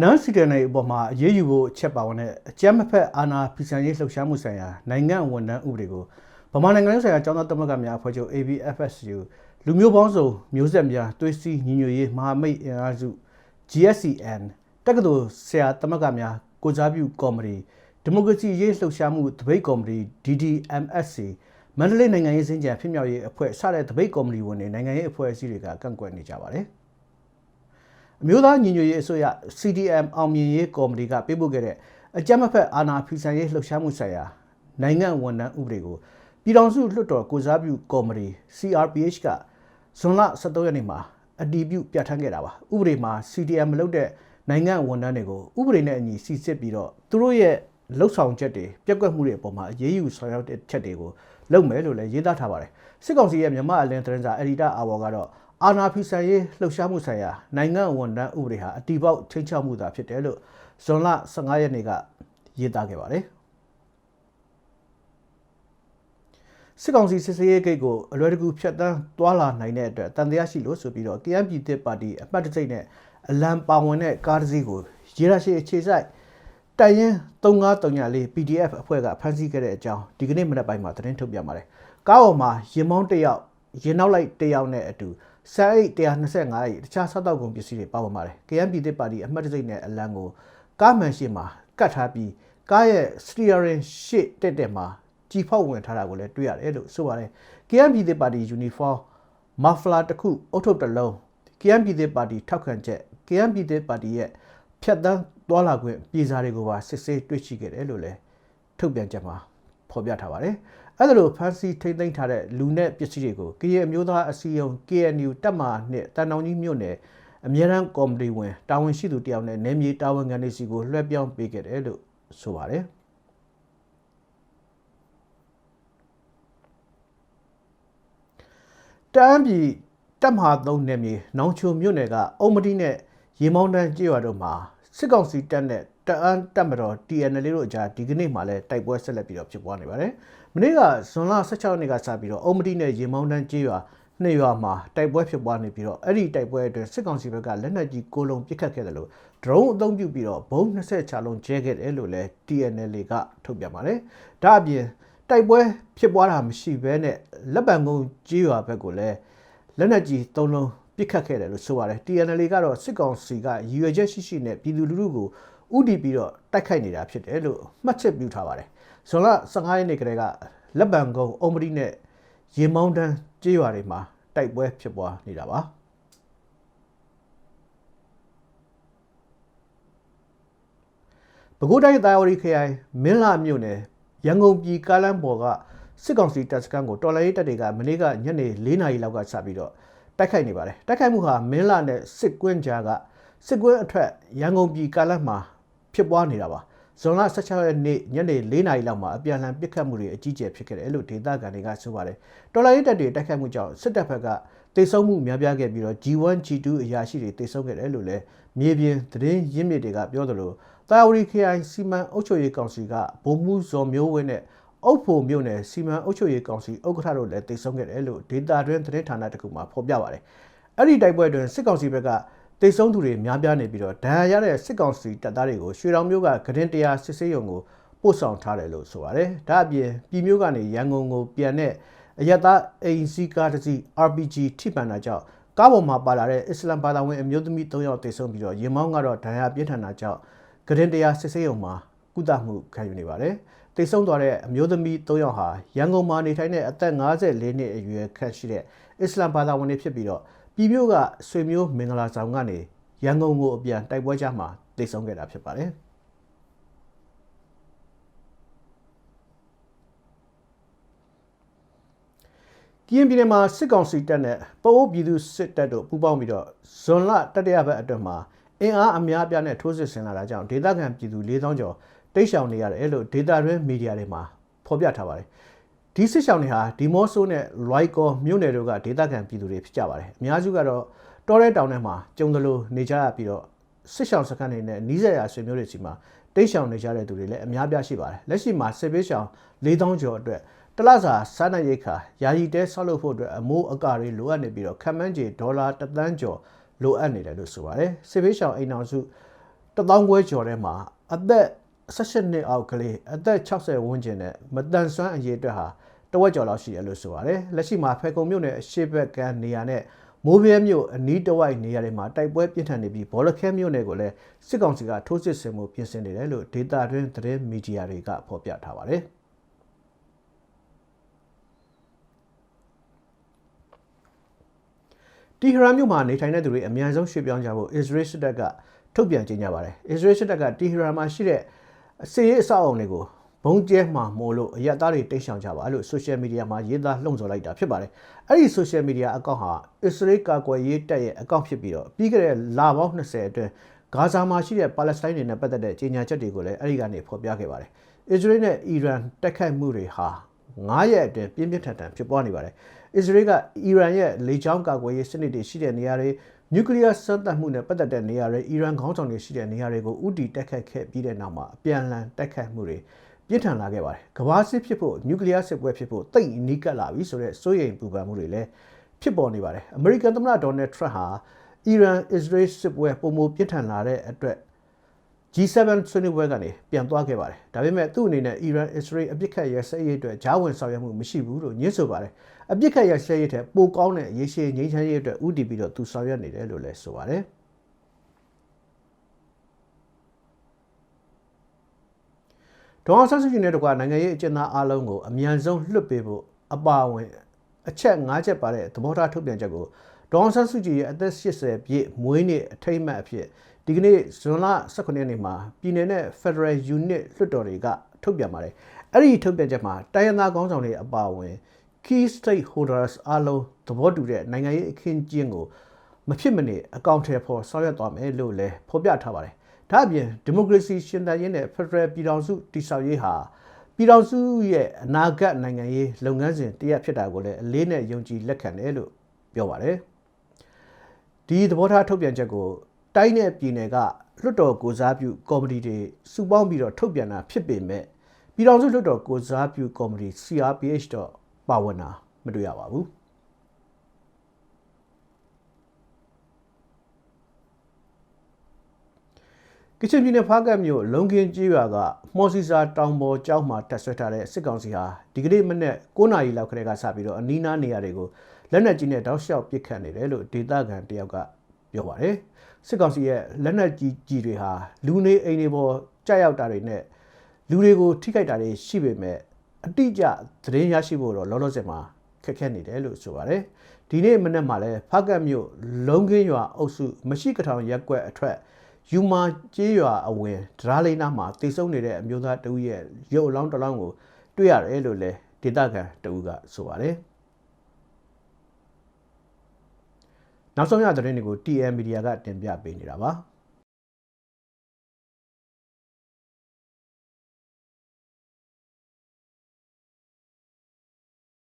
နန်စီတန်တွေအပေါ်မှာအရေးယူဖို့ချက်ပါဝင်တဲ့အကြမ်းမဖက်အာဏာဖီဆန်ရေးလှုပ်ရှားမှုဆိုင်ရာနိုင်ငံဝန်ထမ်းဥပဒေကိုဗမာနိုင်ငံလုံးဆိုင်ရာကျောင်းသားသမဂ္ဂများအဖွဲ့ချုပ် ABFSU လူမျိုးပေါင်းစုံမျိုးဆက်များသွေးစည်းညီညွတ်ရေးမဟာမိတ်အင်အားစု GSCN တက္ကသိုလ်ဆရာသမဂ္ဂများကိုစားပြုကော်မတီဒီမိုကရေစီရေးလှုပ်ရှားမှုတပိတ်ကော်မတီ DDMSC မန္တလေးနိုင်ငံရေးစင်ကြံဖြစ်မြောက်ရေးအဖွဲ့စတဲ့တပိတ်ကော်မတီဝင်တွေနိုင်ငံရေးအဖွဲ့အစည်းတွေကကန့်ကွက်နေကြပါတယ်။ အမျိုးသားညီညွတ်ရေးအစိုးရ CDM အောင်မြင်ရေးကော်မတီကပေးပို့ခဲ့တဲ့အကြမ်းမဖက်အာဏာဖီဆန်ရေးလှုပ်ရှားမှုဆိုင်ရာနိုင်ငံဝန်ထမ်းဥပဒေကိုပြည်ထောင်စုလွှတ်တော်ကိုစားပြုကော်မတီ CRPH ကဇွန်လ23ရက်နေ့မှာအတည်ပြုပြဋ္ဌာန်းခဲ့တာပါဥပဒေမှာ CDM မလုပ်တဲ့နိုင်ငံဝန်ထမ်းတွေကိုဥပဒေနဲ့အညီစီစစ်ပြီးတော့သူတို့ရဲ့လှုပ်ဆောင်ချက်တွေပြက်ကွက်မှုတွေအပေါ်မှာအရေးယူဆောင်ရွက်တဲ့ချက်တွေကိုလုပ်မယ်လို့လည်းရေးသားထားပါတယ်စစ်ကောင်စီရဲ့မြန်မာအလင်းသတင်းစာအက်ဒီတာအာဝါကတော့ အာနာဖီဆန်ရေးလှုပ်ရှားမှုဆိုင်ရာနိုင်ငံဝန်ထမ်းဥပဒေဟာအတီပေါက်ချင်းချောက်မှုသာဖြစ်တယ်လို့ဇွန်လ15ရက်နေ့ကရေးသားခဲ့ပါတယ်စစ်ကောင်စီစစ်စေးရေးဂိတ်ကိုအလွယ်တကူဖျက်ဆီးသွားလာနိုင်တဲ့အတွက်တန်တရားရှိလို့ဆိုပြီးတော့ KM ပြည်သစ်ပါတီအမှတ်တစိမ့်နဲ့အလံပါဝင်တဲ့ကားတစ်စီးကိုရေရရှိအခြေဆိုင်တိုင်ရင်3934 PDF အဖွဲ့ကဖမ်းဆီးခဲ့တဲ့အကြောင်းဒီကနေ့မနက်ပိုင်းမှာသတင်းထုတ်ပြန်ပါတယ်။ကားပေါ်မှာရင်မောင်းတစ်ယောက်ရင်နောက်လိုက်တစ်ယောက်နဲ့အတူ ဆန်အိတ်125အိတ်တခြားစားတောက်ကုန်ပစ္စည်းတွေပါဝင်ပါတယ်။ KM ပြည်သစ်ပါတီအမှတ်တစိမ့်နဲ့အလံကိုကားမှန်ရှိမှာကတ်ထားပြီးကားရဲ့ steering ရှေ့တက်တက်မှာကြည်ဖောက်ဝင်ထားတာကိုလည်းတွေ့ရတယ်လို့ဆိုပါတယ်။ KM ပြည်သစ်ပါတီ uniform muffler တစ်ခုအုတ်ထုတ်တစ်လုံး KM ပြည်သစ်ပါတီထောက်ခံချက် KM ပြည်သစ်ပါတီရဲ့ဖြတ်တန်းသွားလာခွင့်ပြည်စားတွေကိုပါစစ်ဆေးတွေ့ရှိခဲ့တယ်လို့လည်းထုတ်ပြန်ချက်မှာ ဖော်ပြထားပါတယ်။အဲ့ဒါလိုဖန်စီထိမ့်သိမ်းထားတဲ့လူနဲ့ပစ္စည်းတွေကိုကရင်အမျိုးသားအစည်းအရုံး KNU တပ်မနဲ့တန်တောင်ကြီးမြို့နယ်အမြဲတမ်းကော်မတီဝင်တာဝန်ရှိသူတယောက်နဲ့နယ်မြေတာဝန်ခံတွေစီကိုလွှဲပြောင်းပေးခဲ့တယ်လို့ဆိုပါတယ်တမ်းပြည်တပ်မဟာသုံးနယ်မြေနောင်ချိုမြို့နယ်ကအုံမတိနဲ့ရေမောင်းတန်းကျေးရွာတို့မှာစစ်ကောင်စီတပ်နဲ့ တအန်းတပ်မတော် TNL တို့အကြားဒီကနေ့မှလည်းတိုက်ပွဲဆက်လက်ပြီးတော့ဖြစ်ပွားနေပါတယ်။မနေ့ကဇွန်လ16ရက်နေ့ကစပြီးတော့အုံမတိနဲ့ရေမောင်းတန်းကျေးရွာနှစ်ရွာမှာတိုက်ပွဲဖြစ်ပွားနေပြီးတော့အဲ့ဒီတိုက်ပွဲအတွင်းစစ်ကောင်စီဘက်ကလက်နက်ကြီးကိုလုံးပစ်ခတ်ခဲ့တယ်လို့ဒရုန်းအသုံးပြုပြီးတော့ဘုံ20ချလုံးကျဲခဲ့တယ်လို့လည်း TNL ကထုတ်ပြန်ပါတယ်။ဒါအပြင်တိုက်ပွဲဖြစ်ပွားတာမရှိဘဲနဲ့လက်ပံကုန်းကျေးရွာဘက်ကိုလည်းလက်နက်ကြီး၃လုံးပစ်ခတ်ခဲ့တယ်လို့ဆိုပါတယ် TNL ကတော့စစ်ကောင်စီကရည်ရွယ်ချက်ရှိရှိနဲ့ပြည်သူလူထုကို ဥတီပြီးတော့တိုက်ခိုက်နေတာဖြစ်တယ်လို့မှတ်ချက်ပြုထားပါတယ်ဇွန်လ15ရက်နေ့ကတည်းကလက်ပံကုန်းအုံမတိနဲ့ရေမောင်းတန်းကျေးရွာတွေမှာတိုက်ပွဲဖြစ်ပွားနေတာပါပဲခူးတိုင်းတာဝရီခရိုင်မင်းလာမြို့နယ်ရန်ကုန်ပြည်ကားလမ်းပေါ်ကစစ်ကောင်စီတပ်စခန်းကိုတော်လိုင်းရေးတပ်တွေကမနေ့ကညနေ4နာရီလောက်ကစပြီးတော့တိုက်ခိုက်နေပါတယ်တိုက်ခိုက်မှုဟာမင်းလာနဲ့စစ်ကွင်းကြားကစစ်ကွင်းအထက်ရန်ကုန်ပြည်ကားလမ်းမှာ ဖြစ်ပွားနေတာပါဇွန်လ16ရက်နေ့ညနေ4နာရီလောက်မှာအပြန်အလှန်ပစ်ခတ်မှုတွေအကြီးအကျယ်ဖြစ်ခဲ့တယ်လို့ဒေသခံတွေကဆိုပါတယ်တော်လိုင်းတပ်တွေတိုက်ခတ်မှုကြောင့်စစ်တပ်ဘက်ကတိတ်ဆုံးမှုများပြားခဲ့ပြီးတော့ G1 G2 အရာရှိတွေတိတ်ဆုံးခဲ့တယ်လို့လည်းမြေပြင်သတင်းရင်းမြစ်တွေကပြောသလိုတာဝရီခရိုင်စီမံအုပ်ချုပ်ရေးကောင်စီကဗိုလ်မှူးဇော်မျိုးဝင်းနဲ့အုပ်ဖို့မြို့နယ်စီမံအုပ်ချုပ်ရေးကောင်စီဥက္ကဋ္ဌတို့လည်းတိတ်ဆုံးခဲ့တယ်လို့ဒေတာတွင်သတင်းဌာနတခုမှဖော်ပြပါတယ်။အဲ့ဒီတိုက်ပွဲတွင်စစ်ကောင်စီဘက်က တိတ်ဆုံးသူတွေများပြားနေပြီးတော့ဒဏ်ရာရတဲ့စစ်ကောင်စီတပ်သားတွေကိုရွှေတောင်မြို့ကဂရင်တရားစစ်ဆေးရုံကိုပို့ဆောင်ထားတယ်လို့ဆိုပါတယ်။ဒါအပြင်ပြည်မျိုးကနေရန်ကုန်ကိုပြန်တဲ့အယက်သားအိမ်စီကားတစ်စီး RPG ထိမှန်တာကြောင့်ကားပေါ်မှာပါလာတဲ့အစ္စလမ်ဘာသာဝင်အမျိုးသမီး၃ယောက်တေဆုံးပြီးတော့ရင်မောင်းကတော့ဒဏ်ရာပြင်းထန်တာကြောင့်ဂရင်တရားစစ်ဆေးရုံမှာကုသမှုခံယူနေပါတယ်။ တေဆုံးသွားတဲ့အမျိုးသမီး၃ယောက်ဟာရန်ကုန်မှာနေထိုင်တဲ့အသက်54နှစ်အရွယ်ခန့်ရှိတဲ့အစ္စလမ်ဘာသာဝင်တွေဖြစ်ပြီးတော့ပြည်မျိုးကဆွေမျိုးမင်္ဂလာဆောင်ကနေရန်ကုန်ကိုအပြန်တိုက်ပွဲကြမှာတိတ်ဆုံးခဲ့တာဖြစ်ပါတယ်။ကရင်ပြည်နယ်မှာစစ်ကောင်စီတပ်နဲ့ပအိုးပြည်သူစစ်တပ်တို့ပူးပေါင်းပြီးတော့ဇွန်လတတရဘက်အတွင်းမှာအင်အားအများအပြားနဲ့ထိုးစစ်ဆင်လာတာကြောင့်ဒေသခံပြည်သူ၄000ကျော် တိတ်ရှောင်နေရတယ်လို့ဒေတာရင်းမီဒီယာတွေမှာဖော်ပြထားပါတယ်ဒီစစ်ရှောင်တွေဟာဒီမော့ဆိုးနဲ့လွိုက်ကောမြို့နယ်တို့ကဒေသခံပြည်သူတွေဖြစ်ကြပါတယ်အများစုကတော့တောထဲတောင်ထဲမှာကျုံသလိုနေကြရပြီးတော့စစ်ရှောင်စခန်းတွေနဲ့နီးစပ်ရာဆွေမျိုးတွေစီမှာတိတ်ရှောင်နေကြတဲ့သူတွေလည်းအများပြားရှိပါတယ်လက်ရှိမှာစစ်ပေးရှောင်၄000ကျော်အတွက်တလစာစားနပ်ရိက္ခာယာယီတဲဆောက်လုပ်ဖို့အတွက်အမိုးအကာတွေလိုအပ်နေပြီးတော့ခန့်မှန်းခြေဒေါ်လာ1သန်းကျော်လိုအပ်နေတယ်လို့ဆိုပါတယ်စစ်ပေးရှောင်အိမ်အောင်စု1000ခွဲကျော်ထဲမှာအသက် 18နှစ်အောက်ကလေးအသက်60ဝန်းကျင်နဲ့မတန်ဆွမ်းအရေးအတွက်ဟာတဝက်ကျော်လောက်ရှိတယ်လို့ဆိုပါတယ်လက်ရှိမှာဖေကုံမြို့နယ်အရှိဘက်ကန်းနေရာနဲ့မိုးပြဲမြို့အနီးတစ်ဝိုက်နေရာတွေမှာတိုက်ပွဲပြင်းထန်နေပြီးဘောလခဲမြို့နယ်ကိုလည်းစစ်ကောင်စီကထိုးစစ်ဆင်မှုပြင်ဆင်နေတယ်လို့ဒေတာတွင်းသတင်းမီဒီယာတွေကဖော်ပြထားပါတယ်တီဟရန်မြို့မှာနေထိုင်တဲ့သူတွေအများဆုံးရွှေ့ပြောင်းကြဖို့အစ္စရေးစစ်တပ်ကထုတ်ပြန်ကြေညာပါတယ်။အစ္စရေးစစ်တပ်ကတီဟရန်မှာရှိတဲ့ စစ်ရေးအဆောက်အအုံတွေကိုဘုံကျဲမှာမို့လို့အရက်သားတွေတိတ်ဆောင်ကြပါလို့ဆိုရှယ်မီဒီယာမှာရေးသားလှုံ့ဆော်လိုက်တာဖြစ်ပါတယ်။အဲ့ဒီဆိုရှယ်မီဒီယာအကောင့်ဟာအစ္စရေးကာကွယ်ရေးတပ်ရဲ့အကောင့်ဖြစ်ပြီးတော့ပြီးခဲ့တဲ့လပေါင်း20အတွင်းဂါဇာမှာရှိတဲ့ပါလက်စတိုင်းတွေနဲ့ပတ်သက်တဲ့ကြေညာချက်တွေကိုလည်းအဲ့ဒီကနေဖော်ပြခဲ့ပါတယ်။အစ္စရေးနဲ့အီရန်တိုက်ခိုက်မှုတွေဟာ9ရက်အတွင်းပြင်းပြင်းထန်ထန်ဖြစ်ပွားနေပါတယ်။အစ္စရေးကအီရန်ရဲ့လေကြောင်းကာကွယ်ရေးစနစ်တွေရှိတဲ့နေရာတွေ နျူကလ িয়ার စမ်းသပ်မှုနဲ့ပတ်သက်တဲ့နေရာတွေအီရန်ခေါင်းဆောင်တွေရှိတဲ့နေရာတွေကိုဥတီတက်ခတ်ခဲ့ပြီးတဲ့နောက်မှာအပြန်အလှန်တက်ခတ်မှုတွေပြင်းထန်လာခဲ့ပါတယ်။ကမ္ဘာစစ်ဖြစ်ဖို့နျူကလ িয়ার စစ်ပွဲဖြစ်ဖို့တိတ်နီးကပ်လာပြီဆိုတဲ့စိုးရိမ်ပူပန်မှုတွေလည်းဖြစ်ပေါ်နေပါတယ်။အမေရိကန်သမ္မတဒေါ်နယ်ထရန့်ဟာအီရန်အစ္စရေးစစ်ပွဲပုံမပြင်းထန်လာတဲ့အတွက် G7 ဆွေးနွေးပွဲကနေပြန်သွားခဲ့ပါတယ်။ဒါပေမဲ့သူ့အနေနဲ့အီရန်အစ္စရေးအပြစ်ခတ်ရစဲရေးအတွက်ဂျားဝင်ဆောင်ရွက်မှုမရှိဘူးလို့ညွှန်ဆိုပါတယ်။ အပြစ်ခတ်ရစဲရေးတဲ့ပိုကောင်းတဲ့ရေရှည်ငြိမ်းချမ်းရေးအတွက်ဥတည်ပြီးတော့သူဆောင်ရွက်နေတယ်လို့လည်းဆိုပါတယ်။ဒေါအောင်ဆန်းစုကြည်နဲ့တကွာနိုင်ငံရေးအကျဉ်းသားအလုံးကိုအမြန်ဆုံးလွှတ်ပေးဖို့အပါအဝင်အချက်၅ချက်ပါတဲ့သဘောထားထုတ်ပြန်ချက်ကိုဒေါအောင်ဆန်းစုကြည်ရဲ့အသက်80ပြည့်မွေးနေ့အထိမ်းအမှတ်အဖြစ်ဒီကနေ့ဇွန်လ18ရက်နေ့မှာပြည်내နဲ့ Federal Unit လွှတ်တော်တွေကထုတ်ပြန်ပါတယ်အဲ့ဒီထုတ်ပြန်ချက်မှာတိုင်းရင်းသားခေါင်းဆောင်တွေအပါအဝင် key stakeholders အားလုံးသဘောတူတဲ့နိုင်ငံရေးအခင်းကျင်းကိုမဖြစ်မနေအကောင့်ထဲပေါ်ဆောင်ရွက်သွားမယ်လို့လည်းဖော်ပြထားပါတယ်ဒါအပြင်ဒီမိုကရေစီရှင်သန်ရေးနဲ့ Federal ပြည်ထောင်စုတည်ဆောက်ရေးဟာပြည်ထောင်စုရဲ့အနာဂတ်နိုင်ငံရေးလုပ်ငန်းစဉ်တရက်ဖြစ်တာကိုလည်းအလေးနဲ့ယုံကြည်လက်ခံတယ်လို့ပြောပါတယ်ဒီသဘောထားထုတ်ပြန်ချက်ကိုတိုင်းနဲ့ပြည်နယ်ကလွှတ်တော်ကိုစားပြုကော်မတီတွေစုပေါင်းပြီးတော့ထုတ်ပြန်တာဖြစ်ပေမဲ့ပြည်ထောင်စုလွှတ်တော်ကိုစားပြုကော်မတီ CRPH တော့ ပါဝင်တာမတွေ့ရပါဘူးကချင်ပြည်နယ်ဖားကတ်မြို့လုံကင်းကြီးရွာကမော်စီစာတောင်ပေါ်ကျောင်းမှာတက်ဆွဲထားတဲ့စစ်ကောင်စီဟာဒီကနေ့မနေ့9နာရီလောက်ခရဲကစပြီးတော့အနီးနားနေရာတွေကိုလက်နက်ကြီးနဲ့တောက်လျှောက်ပစ်ခတ်နေတယ်လို့ဒေသခံတယောက်ကပြောပါတယ်စစ်ကောင်စီရဲ့လက်နက်ကြီးကြီးတွေဟာလူနေအိမ်တွေပေါ်ကြာရောက်တာတွေနဲ့လူတွေကိုထိခိုက်တာတွေရှိပေမဲ့ အတိအကျသတင်းရရှိဖို့တော့လောလောဆယ်မှာခက်ခဲနေတယ်လို့ဆိုပါတယ်ဒီနေ့မနေ့မှလည်းဖကတ်မြို့လုံကင်းရွာအုပ်စုမရှိကထောင်ရက်ကွက်အထက်ယူမာကျေးရွာအဝင်ဒရာလိနာမှာတိတ်ဆုံနေတဲ့အမျိုးသားတဦးရဲ့ရုပ်အလောင်းတစ်လောင်းကိုတွေ့ရတယ်လို့လည်းဒေသခံတဦးကဆိုပါတယ်နောက်ဆုံးရသတင်းတွေကို TM Media ကတင်ပြပေးနေတာပါ